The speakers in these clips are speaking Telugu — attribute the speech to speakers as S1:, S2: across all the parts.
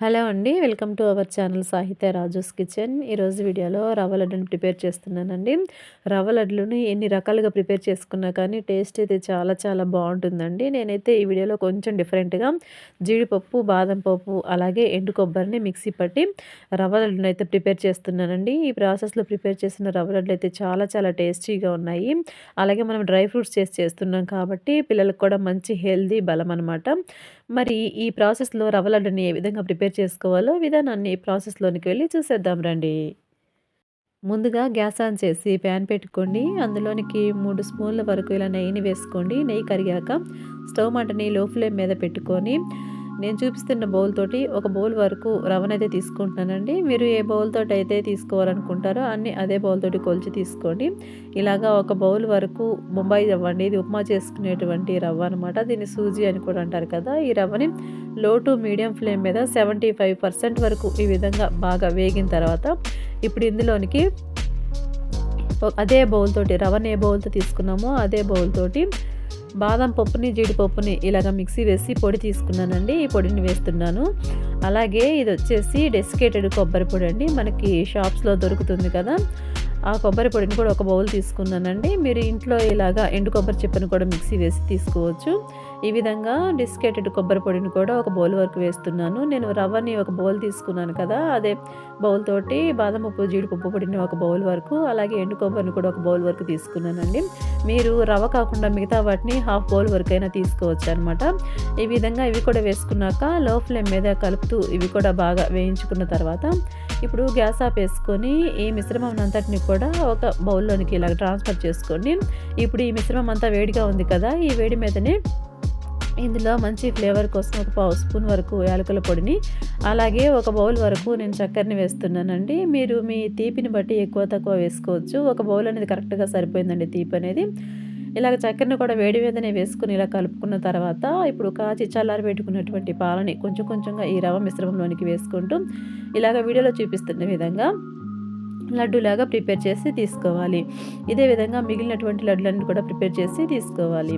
S1: హలో అండి వెల్కమ్ టు అవర్ ఛానల్ సాహిత్య రాజూస్ కిచెన్. ఈరోజు వీడియోలో రవ్వ లడ్డుని ప్రిపేర్ చేస్తున్నానండి. రవ్వ లడ్డుని ఎన్ని రకాలుగా ప్రిపేర్ చేసుకున్నా కానీ టేస్ట్ అయితే చాలా చాలా బాగుంటుందండి. నేనైతే ఈ వీడియోలో కొంచెం డిఫరెంట్గా జీడిపప్పు బాదం పప్పు అలాగే ఎండు కొబ్బరిని మిక్సీ పట్టి రవ్వ లడ్డుని అయితే ప్రిపేర్ చేస్తున్నానండి. ఈ ప్రాసెస్లో ప్రిపేర్ చేసిన రవ్వ లడ్డులు అయితే చాలా చాలా టేస్టీగా ఉన్నాయి. అలాగే మనం డ్రై ఫ్రూట్స్ చేసి చేస్తున్నాం కాబట్టి పిల్లలకు కూడా మంచి హెల్దీ బలం అనమాట మరి ఈ ప్రాసెస్లో రవ్వ లడ్డుని ఏ విధంగా ప్రిపేర్ చేసుకోవాలో విధానాన్ని ప్రాసెస్లోనికి వెళ్ళి చూసేద్దాం రండి. ముందుగా గ్యాస్ ఆన్ చేసి ప్యాన్ పెట్టుకోండి. అందులోనికి మూడు స్పూన్ల వరకు ఇలా నెయ్యిని వేసుకోండి. నెయ్యి కరిగాక స్టవ్ మంటని లో ఫ్లేమ్ మీద పెట్టుకొని నేను చూపిస్తున్న బౌల్ తోటి ఒక బౌల్ వరకు రవ్వనైతే తీసుకుంటున్నానండి. మీరు ఏ బౌల్ తోటి అయితే తీసుకోవాలనుకుంటారో అన్ని అదే బౌల్ తోటి కొలిచి తీసుకోండి. ఇలాగా ఒక బౌల్ వరకు ముంబాయి రవ్వ అండి. ఇది ఉప్మా చేసుకునేటువంటి రవ్వ అనమాట దీన్ని సూజీ అని కూడా అంటారు కదా. ఈ రవ్వని లో టు మీడియం ఫ్లేమ్ మీద సెవెంటీ ఫైవ్ పర్సెంట్ వరకు ఈ విధంగా బాగా వేగిన తర్వాత ఇప్పుడు ఇందులోనికి అదే బౌల్ తోటి రవ్వని ఏ బౌల్తో తీసుకున్నామో అదే బౌల్ తోటి బాదం పప్పుని జీడిపప్పుని ఇలాగ మిక్సీ వేసి పొడి తీసుకున్నానండి. ఈ పొడిని వేస్తున్నాను. అలాగే ఇది వచ్చేసి డెసికేటెడ్ కొబ్బరి పొడి అండి. మనకి షాప్స్లో దొరుకుతుంది కదా. ఆ కొబ్బరి పొడిని కూడా ఒక బౌల్ తీసుకున్నానండి. మీరు ఇంట్లో ఇలాగా ఎండు కొబ్బరి చెప్పని కూడా మిక్సీ వేసి తీసుకోవచ్చు. ఈ విధంగా డిస్కేటెడ్ కొబ్బరి పొడిని కూడా ఒక బౌల్ వరకు వేస్తున్నాను. నేను రవ్వని ఒక బౌల్ తీసుకున్నాను కదా అదే బౌల్ తోటి బాదం పప్పు జీడిపప్పు పొడిని ఒక బౌల్ వరకు అలాగే ఎండు కొబ్బరిని కూడా ఒక బౌల్ వరకు తీసుకున్నానండి. మీరు రవ్వ కాకుండా మిగతా వాటిని హాఫ్ బౌల్ వరకు అయినా తీసుకోవచ్చు అనమాట ఈ విధంగా ఇవి కూడా వేసుకున్నాక లో ఫ్లేమ్ మీద కలుపుతూ ఇవి కూడా బాగా వేయించుకున్న తర్వాత ఇప్పుడు గ్యాస్ ఆఫ్ వేసుకొని ఈ మిశ్రమం అంతటిని కూడా ఒక బౌల్లోనికి ఇలా ట్రాన్స్ఫర్ చేసుకోండి ఇప్పుడు ఈ మిశ్రమం అంతా వేడిగా ఉంది కదా ఈ వేడి మీదనే ఇందులో మంచి ఫ్లేవర్ కోసం ఒక పావు స్పూన్ వరకు యాలకుల పొడిని అలాగే ఒక బౌల్ వరకు నేను చక్కెరని వేస్తున్నానండి. మీరు మీ తీపిని బట్టి ఎక్కువ తక్కువ వేసుకోవచ్చు. ఒక బౌల్ అనేది కరెక్ట్గా సరిపోయిందండి తీపి అనేది. ఇలాగ చక్కెరని కూడా వేడి మీదనే వేసుకుని ఇలా కలుపుకున్న తర్వాత ఇప్పుడు కాచి చల్లారి పెట్టుకున్నటువంటి పాలని కొంచెం కొంచెంగా ఈ రవ మిశ్రమంలోనికి వేసుకుంటూ ఇలాగ వీడియోలో చూపిస్తున్న విధంగా లడ్డూలాగా ప్రిపేర్ చేసి తీసుకోవాలి. ఇదే విధంగా మిగిలినటువంటి లడ్డులన్నీ కూడా ప్రిపేర్ చేసి తీసుకోవాలి.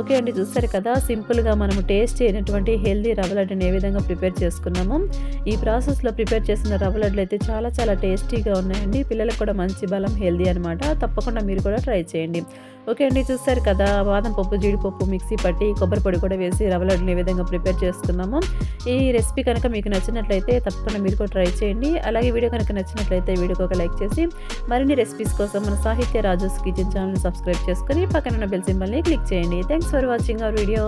S1: ఓకే అండి చూస్తారు కదా? సింపుల్గా మనము టేస్ట్ అయినటువంటి హెల్దీ రవ్వ లడ్డుని ఏ విధంగా ప్రిపేర్ చేసుకున్నాము? ఈ ప్రాసెస్లో ప్రిపేర్ చేసిన రవ్వ లడ్డులు అయితే చాలా చాలా టేస్టీగా ఉన్నాయండి. పిల్లలకు కూడా మంచి బలం హెల్దీ అనమాట తప్పకుండా మీరు కూడా ట్రై చేయండి. ఓకే అండి చూస్తారు కదా? బాదం పప్పు జీడిపప్పు మిక్సీ పట్టి కొబ్బరి పొడి కూడా వేసి రవ్వ లడ్డుని ఏ విధంగా ప్రిపేర్ చేసుకున్నాము? ఈ రెసిపీ కనుక మీకు నచ్చినట్లయితే తప్పకుండా మీరు కూడా ట్రై చేయండి. అలాగే వీడియో కనుక నచ్చినట్లయితే వీడియోకి ఒక లైక్ చేసి మరిన్ని రెసిపీస్ కోసం మన సాహిత్య రాజుస్ కిచెన్ ఛానల్ సబ్స్క్రైబ్ చేసుకొని పక్కన ఉన్న బెల్ సింబల్ని క్లిక్ చేయండి. Thanks for watching our video